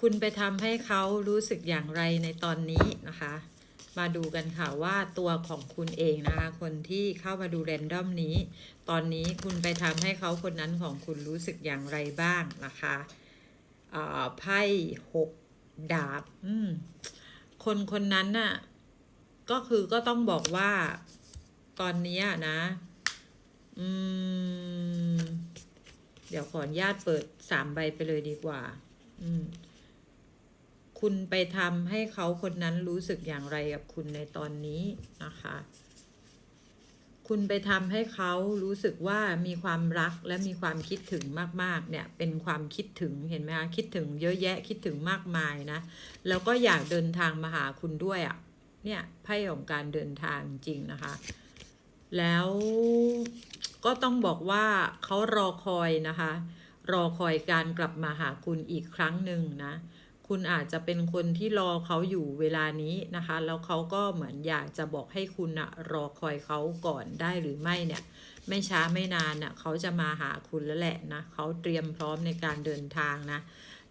คุณไปทำให้เขารู้สึกอย่างไรในตอนนี้นะคะ มาดูกันค่ะว่าตัวของคุณเองนะคะ คนที่เข้ามาดูแรนดอมนี้ ตอนนี้คุณไปทำให้เขาคนนั้นของคุณรู้สึกอย่างไรบ้างนะคะไพ่หกดาบคนคนนั้นน่ะ ก็คือก็ต้องบอกว่าตอนนี้นะ อืม เดี๋ยวขออนุญาตเปิดสามใบไปเลยดีกว่า อืม คุณไปทำให้เขาคนนั้นรู้สึกอย่างไรกับคุณในตอนนี้นะคะ คุณไปทำให้เขารู้สึกว่ามีความรักและมีความคิดถึงมากๆ เนี่ย เป็นความคิดถึงเห็นไหมคะคิดถึงเยอะแยะคิดถึงมากมายนะ แล้วก็อยากเดินทางมาหาคุณด้วยอะ่ะ เนี่ยไพ่ของการเดินทางจริงนะคะ แล้วก็ต้องบอกว่าเขารอคอยนะคะ รอคอยการกลับมาหาคุณอีกครั้งหนึ่งนะ คุณอาจจะเป็นคนที่รอเขาอยู่เวลานี้นะคะ แล้วเขาก็เหมือนอยากจะบอกให้คุณอะรอคอยเขาก่อนได้หรือไม่เนี่ย ไม่ช้าไม่นานน่ะเขาจะมาหาคุณแล้วแหละนะเขาเตรียมพร้อมในการเดินทางนะ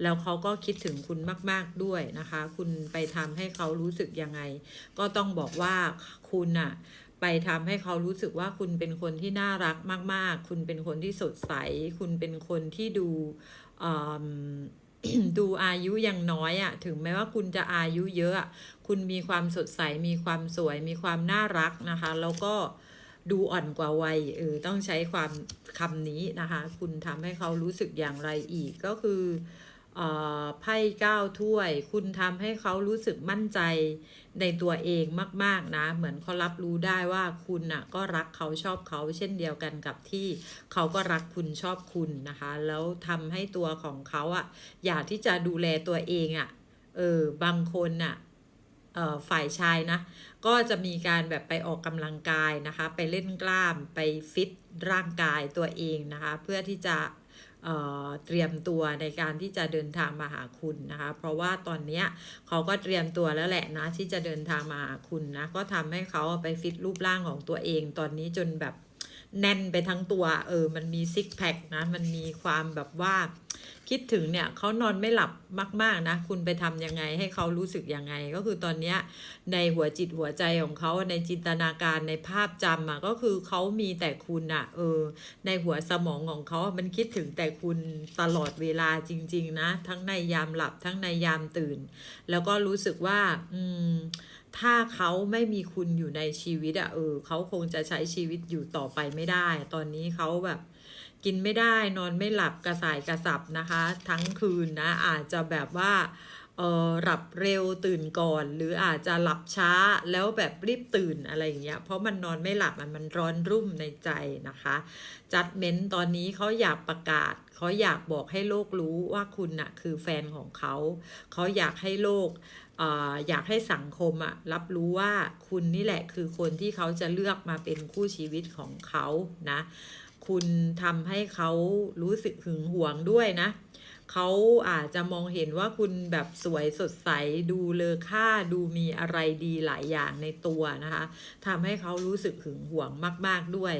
แล้วเขาก็คิดถึงคุณมาก ๆด้วยนะคะ คุณไปทำให้เขารู้สึกยังไง ก็ต้องบอกว่าคุณน่ะไปทำให้เขารู้สึกว่าคุณเป็นคนที่น่ารักมาก ๆ คุณเป็นคนที่สดใส คุณเป็นคนที่ดูอืม ดูอายุยังน้อยอะ่ะ ถึงแม้ว่าคุณจะอายุเยอะอะ คุณมีความสดใส มีความสวย มีความน่ารักนะคะ แล้วก็ดูอ่อนกว่าวัย เออ ต้องใช้ความคำนี้นะคะ คุณทำให้เขารู้สึกอย่างไรอีก ก็คือ ไพ่ก้าถ้วย คุณทำให้เขารู้สึกมั่นใจในตัวเองมาก ๆ นะ เหมือนเขารับรู้ได้ว่าคุณน่ะก็รักเขาชอบเขาเช่นเดียวกันกับที่เขาก็รักคุณชอบคุณนะคะ แล้วทำให้ตัวของเขาอะอยากที่จะดูแลตัวเองอะเออบางคนน่ะเอ่อฝ่ายชายนะ ก็จะมีการแบบไปออกกำลังกายนะคะ ไปเล่นกล้ามไปฟิตร่างกายตัวเองนะคะ เพื่อที่จะ เตรียมตัวในการที่จะเดินทางมาหาคุณนะคะ เพราะว่าตอนนี้เขาก็เตรียมตัวแล้วแหละนะที่จะเดินทางมาหาคุณนะก็ทำให้เขาไปฟิตรูปร่างของตัวเอง ตอนนี้จนแบบ แน่นไปทั้งตัว เออ มันมีซิกแพคนะ มันมีความแบบว่า คิดถึงเนี่ยเขานอนไม่หลับมาก ๆ นะ คุณไปทำยังไงให้เขารู้สึกยังไง ก็คือตอนเนี้ยในหัวจิตหัวใจของเขาในจินตนาการในภาพจำอะก็คือเขามีแต่คุณอะเออ ในหัวสมองของเขามันคิดถึงแต่คุณตลอดเวลาจริง ๆ นะ ทั้งในยามหลับทั้งในยามตื่น แล้วก็รู้สึกว่า อืม ถ้าเขาไม่มีคุณอยู่ในชีวิตอะเออเขาคงจะใช้ชีวิตอยู่ต่อไปไม่ได้ ตอนนี้เขาแบบ กินไม่ได้นอนไม่หลับกระสายกระสับนะคะ ทั้งคืนนะ อาจจะแบบว่าเออหลับเร็วตื่นก่อน หรืออาจจะหลับช้าแล้วแบบรีบตื่นอะไรอย่างเงี้ยเพราะมันนอนไม่หลับอะมันร้อนรุ่มในใจนะคะจัดเม้นตอนนี้เขาอยากประกาศเขาอยากบอกให้โลกรู้ว่าคุณน่ะคือแฟนของเขาเขาอยากให้โลก อยากให้สังคมอะรับรู้ว่าคุณนี่แหละคือคนที่เขาจะเลือกมาเป็นคู่ชีวิตของเขานะ คุณทำให้เขารู้สึกหึงหวงด้วยนะ เขาอาจจะมองเห็นว่าคุณแบบสวยสดใสดูเลอค่าดูมีอะไรดีหลายอย่างในตัวนะคะทำให้เขารู้สึกหึงหวงมาก ๆด้วย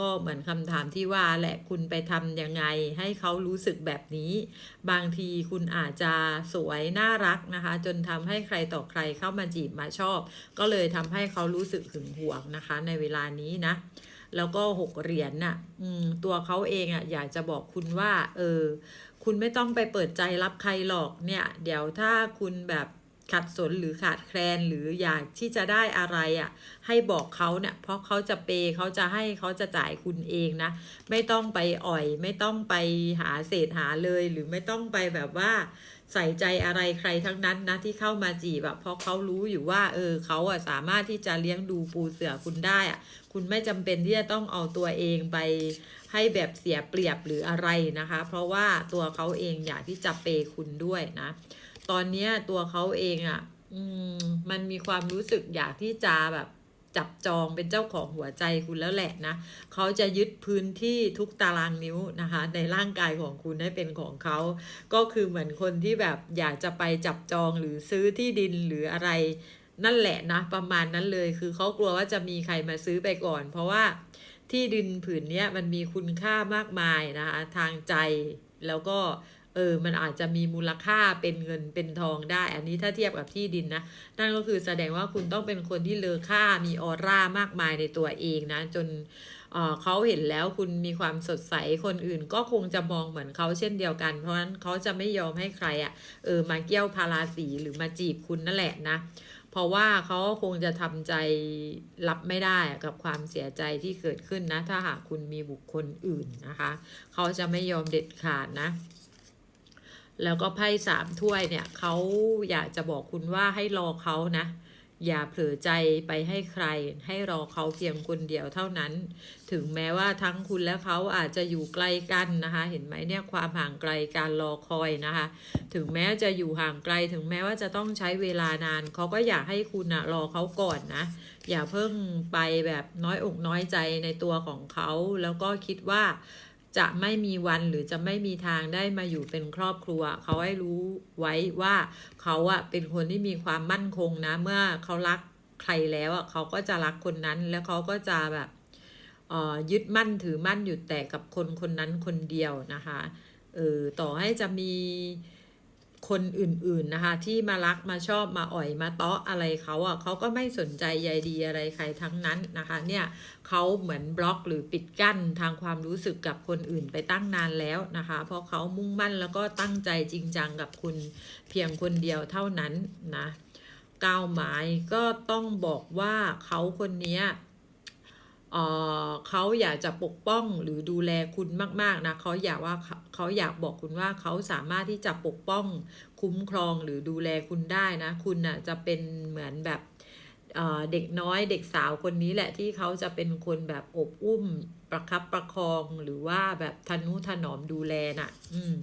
ก็เหมือนคำถามที่ว่าแหละคุณไปทำยังไง ให้เขารู้สึกแบบนี้ บางทีคุณอาจจะสวยน่ารักนะคะ จนทำให้ใครต่อใครเข้ามาจีบมาชอบ ก็เลยทำให้เขารู้สึกหึงหวงนะคะ ในเวลานี้นะ แล้วก็หกเหรียญน่ะตัวเขาเองอะอยากจะบอกคุณว่า เออ คุณไม่ต้องไปเปิดใจรับใครหรอกเนี่ย เดี๋ยวถ้าคุณแบบ ขัดสนหรือขาดแคลนหรืออยากที่จะได้อะไรอะให้บอกเขาเนี่ยเพราะเขาจะเปย์เขาจะให้เขาจะจ่ายคุณเองนะ ไม่ต้องไปอ่อย ไม่ต้องไปหาเศษหาเลย หรือไม่ต้องไปแบบว่าใส่ใจอะไรใครทั้งนั้นนะที่เข้ามาจีบอะเพราะเขารู้อยู่ว่า เออเขาอะสามารถที่จะเลี้ยงดูปูเสือคุณได้อะคุณไม่จำเป็นที่จะต้องเอาตัวเองไปให้แบบเสียเปรียบหรืออะไรนะคะ เพราะว่าตัวเขาเองอยากที่จะเปย์คุณด้วยนะ ตอนเนี้ยตัวเขาเองอะอืม มันมีความรู้สึกอยากที่จะแบบจับจองเป็นเจ้าของหัวใจคุณแล้วแหละนะ เขาจะยึดพื้นที่ทุกตารางนิ้วนะคะ ในร่างกายของคุณให้เป็นของเขา ก็คือเหมือนคนที่แบบอยากจะไปจับจองหรือซื้อที่ดินหรืออะไรนั่นแหละนะประมาณนั้นเลยคือเขากลัวว่าจะมีใครมาซื้อไปก่อน เพราะว่าที่ดินผืนนี้มันมีคุณค่ามากมายนะคะทางใจแล้วก็ เออมันอาจจะมีมูลค่าเป็นเงินเป็นทองได้ อันนี้ถ้าเทียบกับที่ดินนะนั่นก็คือแสดงว่าคุณต้องเป็นคนที่เลอค่ามีออร่ามากมายในตัวเองนะ จนเออเขาเห็นแล้วคุณมีความสดใสคนอื่น ก็คงจะมองเหมือนเขาเช่นเดียวกัน เพราะฉะนั้นเขาจะไม่ยอมให้ใครอะ่ะเออมาเกี้ยวพาราสีหรือมาจีบคุณนั่นแหละนะเพราะว่าเขาคงจะทำใจรับไม่ได้กับความเสียใจที่เกิดขึ้นนะ ถ้าหากคุณมีบุคคลอื่นนะคะ เขาจะไม่ยอมเด็ดขาดนะ แล้วก็ไพ่สามถ้วยเนี่ยเขาอยากจะบอกคุณว่าให้รอเขานะ อย่าเผลอใจไปให้ใคร ให้รอเขาเพียงคนเดียวเท่านั้น ถึงแม้ว่าทั้งคุณและเขาอาจจะอยู่ไกลกันนะคะ เห็นไหมเนี่ยความห่างไกลการรอคอยนะคะ ถึงแม้จะอยู่ห่างไกล ถึงแม้ว่าจะต้องใช้เวลานานเขาก็อยากให้คุณนะรอเขาก่อนนะอย่าเพิ่งไปแบบน้อยอกน้อยใจในตัวของเขา แล้วก็คิดว่า จะไม่มีวันหรือจะไม่มีทางได้มาอยู่เป็นครอบครัว เขาให้รู้ไว้ว่าเขาอะเป็นคนที่มีความมั่นคงนะ เมื่อเขารักใครแล้วอะเขาก็จะรักคนนั้นแล้วเขาก็จะแบบเอ่อยึดมั่นถือมั่นอยู่แต่กับคนคนนั้นคนเดียวนะคะเออต่อให้จะมี คนอื่นๆนะคะ ที่มารักมาชอบมาอ่อยมาเตาะอะไรเขาอะเขาก็ไม่สนใจใยดีอะไรใครทั้งนั้นนะคะ เนี่ยเขาเหมือนบล็อกหรือปิดกั้นทางความรู้สึกกับคนอื่นไปตั้งนานแล้วนะคะ เพราะเขามุ่งมั่นแล้วก็ตั้งใจจริงจังกับคุณเพียงคนเดียวเท่านั้นนะก้าวหมายก็ต้องบอกว่าเขาคนนี้ เขาอยากจะปกป้องหรือดูแลคุณมาก ๆ นะเขาอยากว่าเขาอยากบอกคุณว่าเขาสามารถที่จะปกป้องคุ้มครองหรือดูแลคุณได้นะ คุณน่ะจะเป็นเหมือนแบบเด็กน้อยเด็กสาวคนนี้แหละที่เขาจะเป็นคนแบบอบอุ้ม ประคับประคองหรือว่าแบบทนุถนอมดูแลน่ะ อืม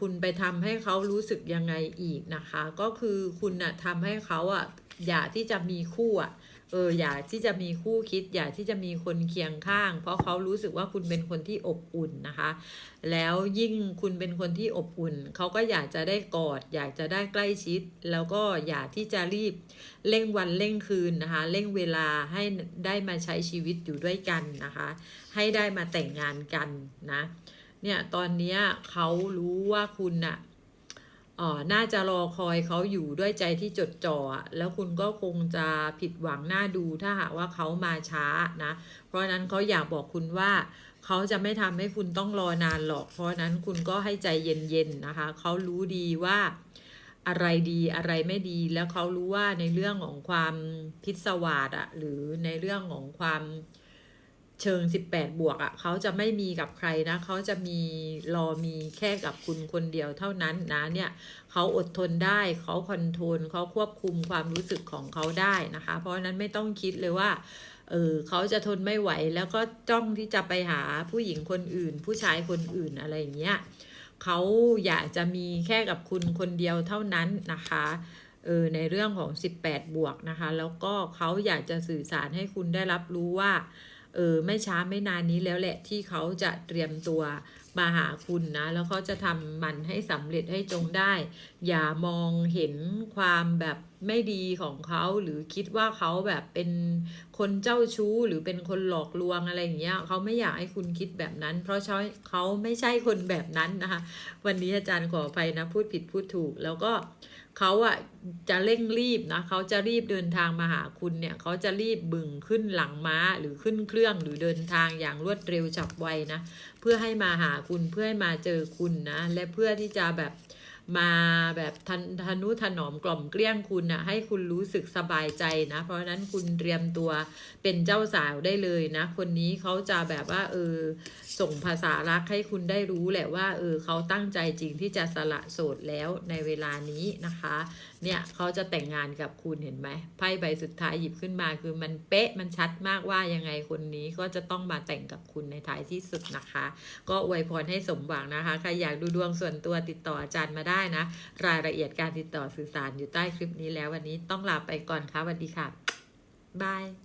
คุณไปทำให้เขารู้สึกยังไงอีกนะคะ ก็คือคุณน่ะทำให้เขาอะอยากที่จะมีคู่อะ เอออยากที่จะมีคู่คิด อยากที่จะมีคนเคียงข้าง เพราะเขารู้สึกว่าคุณเป็นคนที่อบอุ่นนะคะ แล้วยิ่งคุณเป็นคนที่อบอุ่น เขาก็อยากจะได้กอด อยากจะได้ใกล้ชิด แล้วก็อยากที่จะรีบเร่งวันเร่งคืนนะคะ เร่งเวลาให้ได้มาใช้ชีวิตอยู่ด้วยกันนะคะ ให้ได้มาแต่งงานกันนะเนี่ยตอนนี้เขารู้ว่าคุณน่ะ อ่อน่าจะรอคอยเขาอยู่ด้วยใจที่จดจ่อแล้วคุณก็คงจะผิดหวังหน้าดูถ้าหากว่าเขามาช้านะ เพราะนั้นเขาอยากบอกคุณว่าเขาจะไม่ทำให้คุณต้องรอนานหรอก เพราะฉะนั้นคุณก็ให้ใจเย็นๆนะคะเขารู้ดีว่าอะไรดีอะไรไม่ดี แล้วเขารู้ว่าในเรื่องของความพิศวาสอะหรือในเรื่องของความ เชิง 18 บวกอะ่ะเขาจะไม่มีกับใครนะเขาจะมีรอมีแค่กับคุณคนเดียวเท่านั้นนะเนี่ยเขาอดทนได้เขาคอนโทรลเขาควบคุมความรู้สึกของเขาได้นะคะ เพราะนั้นไม่ต้องคิดเลยว่าเออเขาจะทนไม่ไหวแล้วก็จ้องที่จะไปหาผู้หญิงคนอื่น ผู้ชายคนอื่นอะไรอย่างเงี้ยเขาอยากจะมีแค่กับคุณคนเดียวเท่านั้นนะคะเออในเรื่องของ 18 บวกนะคะ แล้วก็เขาอยากจะสื่อสารให้คุณได้รับรู้ว่า เออไม่ช้าไม่นานนี้แล้วแหละที่เขาจะเตรียมตัว มาหาคุณนะ แล้วเขาจะทำมันให้สำเร็จให้จงได้ อย่ามองเห็นความแบบไม่ดีของเขาหรือคิดว่าเขาแบบเป็นคนเจ้าชู้หรือเป็นคนหลอกลวงอะไรอย่างเงี้ยเขาไม่อยากให้คุณคิดแบบนั้น เพราะเขาเขาไม่ใช่คนแบบนั้นนะคะ วันนี้อาจารย์ขออภัยนะพูดผิดพูดถูก แล้วก็เขาอะจะเร่งรีบนะเขาจะรีบเดินทางมาหาคุณเนี่ยเขาจะรีบบึงขึ้นหลังม้าหรือขึ้นเครื่องหรือเดินทางอย่างรวดเร็วฉับไวนะ พื่อให้มาหาคุณเพื่อให้มาเจอคุณนะและเพื่อที่จะแบบมาแบบทันทนุถนอมกล่อมเกลี้ยงคุณนะให้คุณรู้สึกสบายใจนะ เพราะฉะนั้นคุณเตรียมตัวเป็นเจ้าสาวได้เลยนะ คนนี้เขาจะแบบว่า เออ ส่งภาษารักให้คุณได้รู้แหละว่า เออเขาตั้งใจจริงที่จะสละโสดแล้วในเวลานี้นะคะ เนี่ยเขาจะแต่งงานกับคุณเห็นไหมไพ่ใบสุดท้ายหยิบขึ้นมาคือมันเป๊ะมันชัดมากว่ายังไงคนนี้ก็จะต้องมาแต่งกับคุณในท้ายที่สุดนะคะ ก็อวยพรให้สมหวังนะคะใครอยากดูดวงส่วนตัวติดต่ออาจารย์มาได้นะ รายละเอียดการติดต่อสื่อสารอยู่ใต้คลิปนี้แล้ววันนี้ต้องลาไปก่อนค่ะสวัสดีค่ะบาย